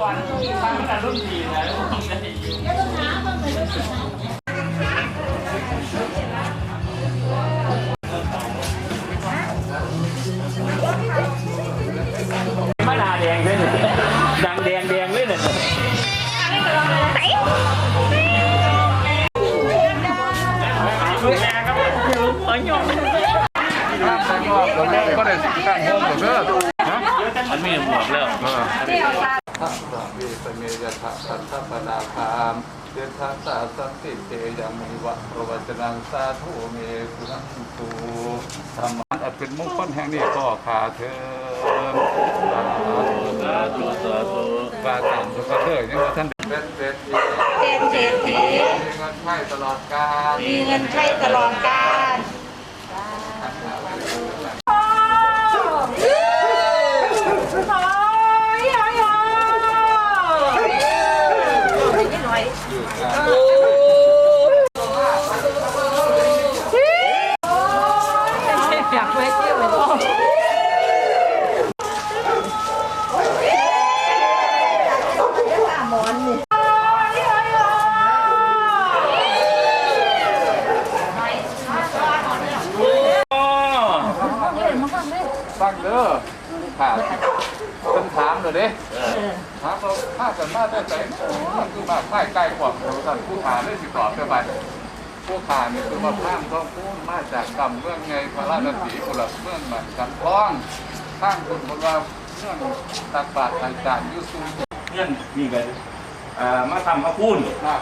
ก่อนฟังตั้งแต่รุ่นสี่นะ นังสาธุเมสุนันตุธรรมะอันเป็นมงคลแห่งนี้ก็ขาเถินสาธุสาธุสาธุบาตังสุขเถิดยังว่าท่านเป็นเศรษฐีเป็นเศรษฐีมีเงินใช้ตลอดกาลมีเงินใช้ตลอดกาล ไปเที่ยวเลยพ่ออ๋อตั้งเด้อค่ะเป็นถามเลยเด้ถามเราถ้ากันมาได้ใจมันคือมาใกล้ใกล้กว่าท่านผู้ถามได้สิตอบได้ไป ผู้ขาเนี่ยคือมาพามต้องพูดมาจากกรรมเมืองไงพระราชสีกุลเมืองมันกันท้องข้างคุณคนว่าเมืองตักบาตรต่างๆยุสูงเพื่อนนี่กันมาทำมาพูนมา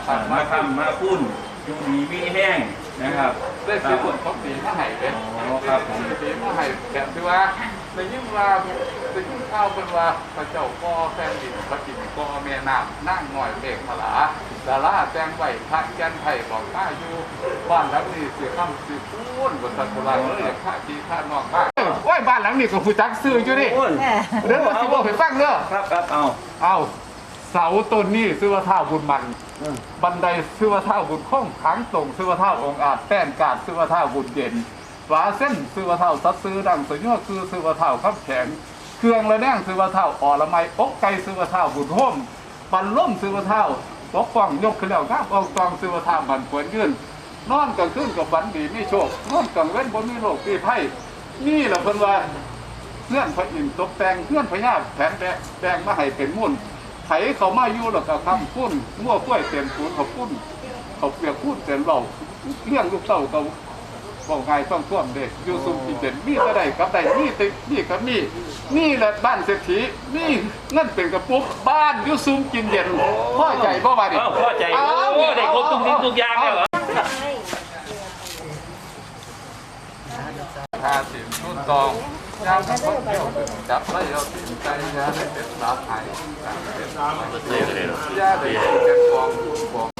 ทำมาพูนอยู่ดีมีแห้งนะครับได้สิบุญพบดีมาให้เด้อ๋อครับผมดีมาให้แบบที่ว่า ในยิ่งว่าในยิ่งข้าวเป็นว่าพระเจ้าพ่อแฟนดินพระจิตพ่อแม่น้ำนั่งหน่อยเด็กมาลาดาราแจงไหวพระแกนไผ่บอกข้าอยู่บ้านหลังนี้เสิข้ามสิพูนบนสันโบราณเลยข้าจีข้านอกบ้านโอ้ยบ้านหลังนี้ก็ผู้จักซื้ออยู่ดิโอ้ยเดี๋ยวมาสิบอกให้ฟังเด้อครับครับเอาเอาเสาต้นนี้ชื่อว่าท่าบุญมันบันไดชื่อว่าท่าบุญข้องขังตรงชื่อว่าท่าองอาจแป้นกาดชื่อว่าท่าบุญเย็น ฝาเส้นชื่อว่าเท่าซัดซื้อดังสยอคือชื่อว่าเท่าขับแข็ง เครื่องระแนงชื่อว่าเท่าอ่อละไมอกไก่ชื่อว่าเท่าบุญห่มปันล่มชื่อว่าเท่าปกป้องยกขึ้นแล้วครับเอาตองชื่อว่าเท่าบันควรยืนนอนกลางคืนกับฝันดีมีโชคนอนกลางเว้นบนมีโรคปีไพ่นี่แหละเพิ่นว่าเพื่อนพระอินทร์ตกแต่งเพื่อนพญาแผนแดงแดงมาให้เป็นมุ่นไถเขามาอยู่แล้วก็ทำพุ่นมั่วกล้วยเต็มศูนย์เขาพุ่นเขาเปียกพุ่นเต็มเราเลี้ยงลูกเต้าเขา บอกไงต้องท่วมเด็กอยู่ซุ่มกินเด่นมีก็ได้กับได้มีตินี่กับมีนี่แหละบ้านเศรษฐีนี่นั่นเป็นกระปุกบ้านอยู่ซุ่มกินเย็นพ่อใหญ่พ่อมาดิเอาพ่อใจโอ้ได้ครบทุกสิ่งทุกอย่างแล้วเหรอทาสินทุ่นตองยามคนเที่ยวจับไล่เอาสินใจยาได้เป็นสาหายเป็นสาหายยาได้เป็นกองทุนกอง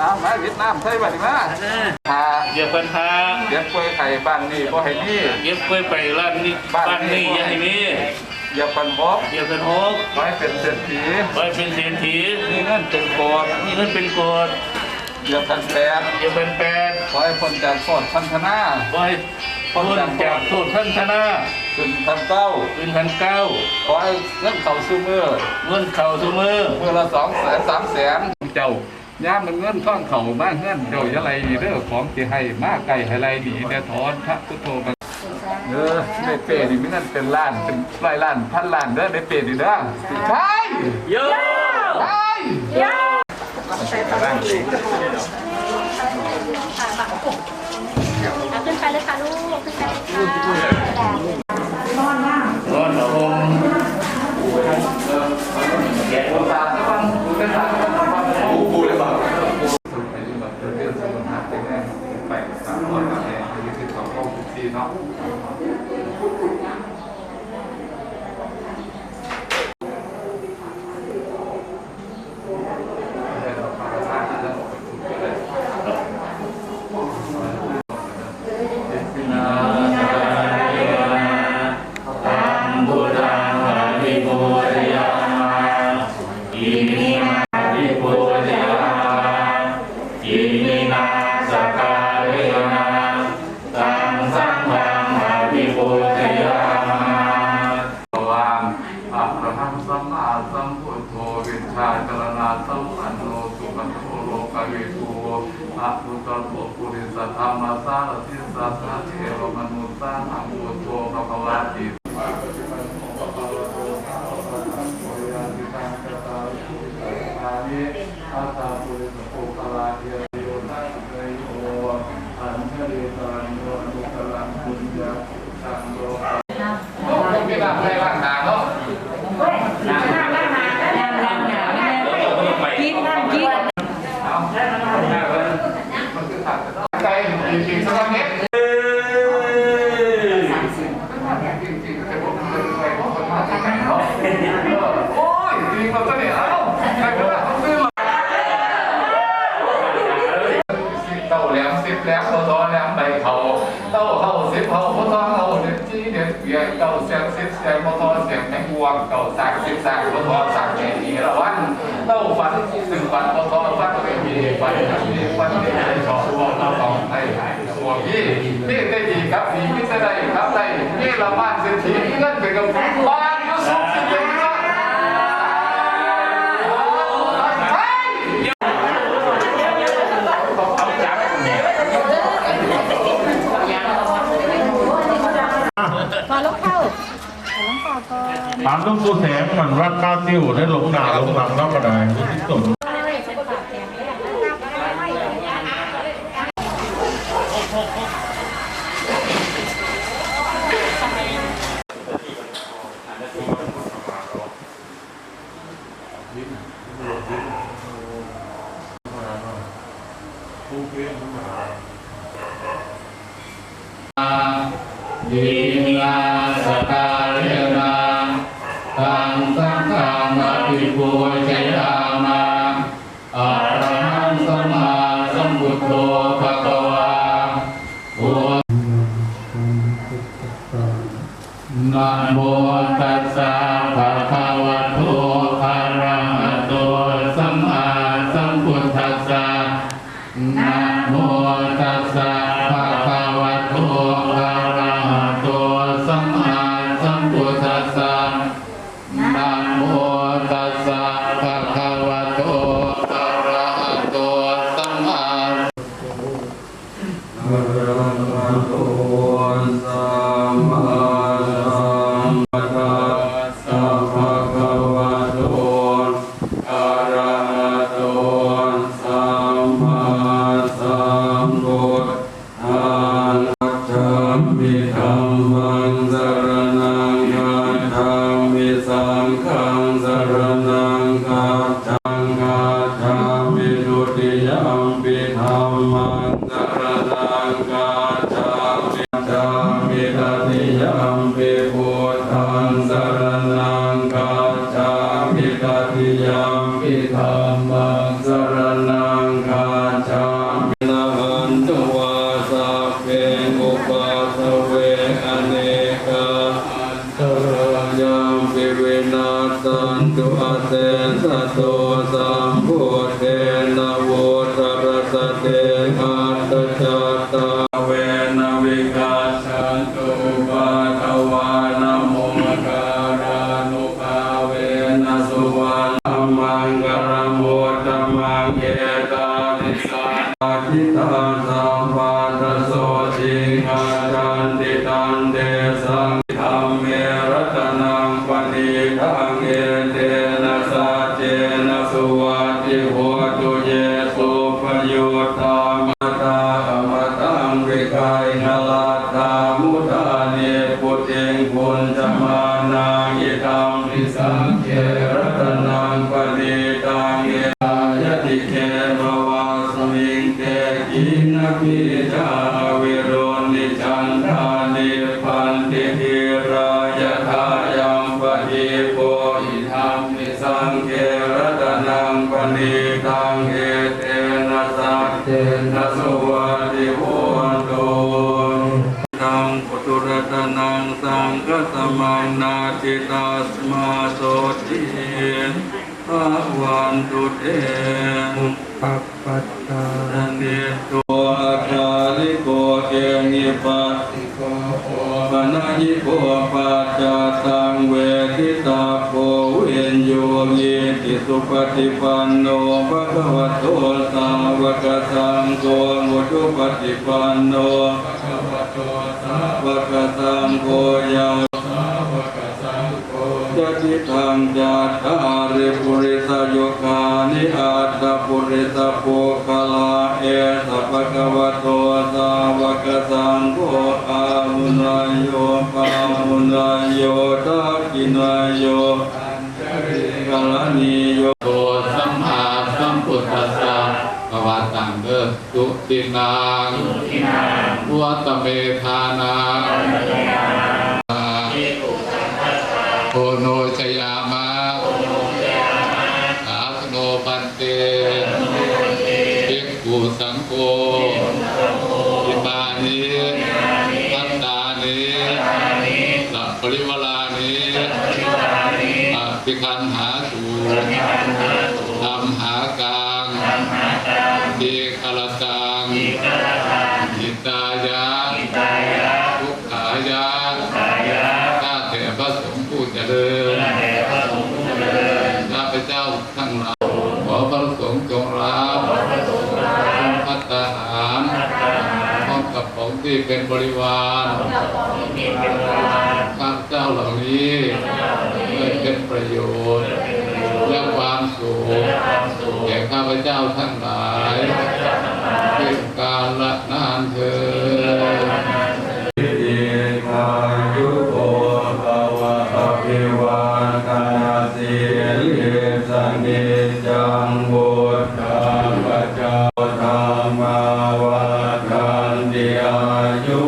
อ้าวมาเวียดนามใช่ป่ะดิมาทาเดี๋ยวปัญหาเดี๋ยวกล้วยไข่บ้านนี่บ่ให้นี่เก็บไว้ไปร้านนี้บ้านนี้อยังไงนี่อย่าปันบอกเดี๋ยวเป็นหกไว้เป็นเศรษฐีไว้เป็นเศรษฐีนี่เงินเป็นโกดนี่มันเป็นกฎอย่าพันแปดเดี๋ยวเป็นแปดขอให้คนจากโทษพันธนาไว้พ้นจากโทษท่านชนะถึงพันเก้าปืนพันเก้าขอให้เงินเข้าสู่มือเงินเข่าทุกมือเมื่อละสองแสนสามแสนเจ้า ย่ามมันเงินท่องเข่ามาเงินเจ้าอย่าไรดีเด้อของที่ให้มาไก่ให้ไรดีเนี่ยถอนพระพุทโธมาเออในเปรนี่ไม่นั่นเป็นล้านเป็นร้อยล้านพันล้านเด้อในเปรนี่เด้อใช่โย่ใช่ขึ้นไปเลยค่ะลูกขึ้นไปเลยค่ะนอนละหงแกะตาตะวันดูเป็นตาตะวันปูปูเลยบ้างสุดไปที่แบบเรื่องสมุนไพรเป็นแน่ไปสามร้อยมาแน่ที่ที่เขา เโกพระพุทธโสกุริสธรรมสารทิสัทเทวมนุสสานังโตภควาจิ ตัวตอแหลมใบเขาเต้าเข้าสิบเขาพ่อตองเขาเด็ดจี้เด็ดเบียเต้าเสียงสิบเสียงพ่อตองเสียงแมงวงเต้าสากสิบสากพ่อตองสากแห่งละวันเต้าฝันซึ่งฝันพ่อตองฝันก็มีฝันมีฝันที่ได้ชอบตัวเราต้องให้หัวพี่นี่ได้ดีครับดีพิจารณาครับได้นี่ละบ้านเศรษฐีเงินเป็นกับบ้าน มาลูกเข้ามาลูกเข้าก่อนถามต้องตัวแสงมันรัดก้าวติ้วได้หลงหนาหลงหลังแล้วกระไดที่สุด เป็นปากแข็งเลย ยิงาสการเรนาตังสังฆังอภิปูชยามาอะระหังสัมมาสัม พุทโธภะคะวาโอนะโมตัสสะภะคะวะโตอะระหะโตสัมมาสัมพุทธัสสะนะโมตัสสะภะคะวะโตอะระหะโตสัมมาสัมพุทธัสสะนะโม มิธัมมังสรณังกัจฉามิสังฆังสรณังกัจฉากัจามิทุติยมปิธัมมังสรณังกัจฉามิจามิตติยมปิพุทธังสรณังกัจฉามิตติยมปิธัมมัง ยุตตามตาอมตังวิกายนลาตามุตาเนปุติงปุญจมานังอิตัมปิสังเขรัตนังปณิตังเอายติเกภวาสมิงเตกินพิจาวิโรนิจันทานิพันติทิรายทายังปฏิโพหิธรรมนิสั โกเองิปัสสิโกโอนายิโกปัจจตังเวทิตาโพเวนโยเยติสุปฏิปันโนภะคะวะโตสาวกสังโฆมุตุปฏิปันโนภะคะวะโตสาวกสังโฆยังสาวกสังโฆยะติธรรมจัตตาริปุริสโยคานิอัตตปุ ริสปุคลาเอสะภะคะวะโตสาวกสังโฆอาหุนายโยปาหุนายโยทักขินายโยกาลนิโยโตสัมมาสัมพุทธัสสะภวะตังเด้อสุตินังวัตเมธานาโอโนชยามะ คลตังหิตายะทุกขายะข้าแต่พระสงฆ์ผู้เจริญข้าพเจ้าทั้งหลายขอพระสงฆ์จงรับพัฒหารพร้อมกับของที่เป็นบริวารข้าพเจ้าเหล่านี้เพื่อเป็นประโยชน์และความสุขแก่ข้าพเจ้าทั้งหลาย ละนานเถิดอิทายุโกภวะอภิวาทนาสิลิสันนิจังวุฒาปจาธรรมาวัฏันติอายุ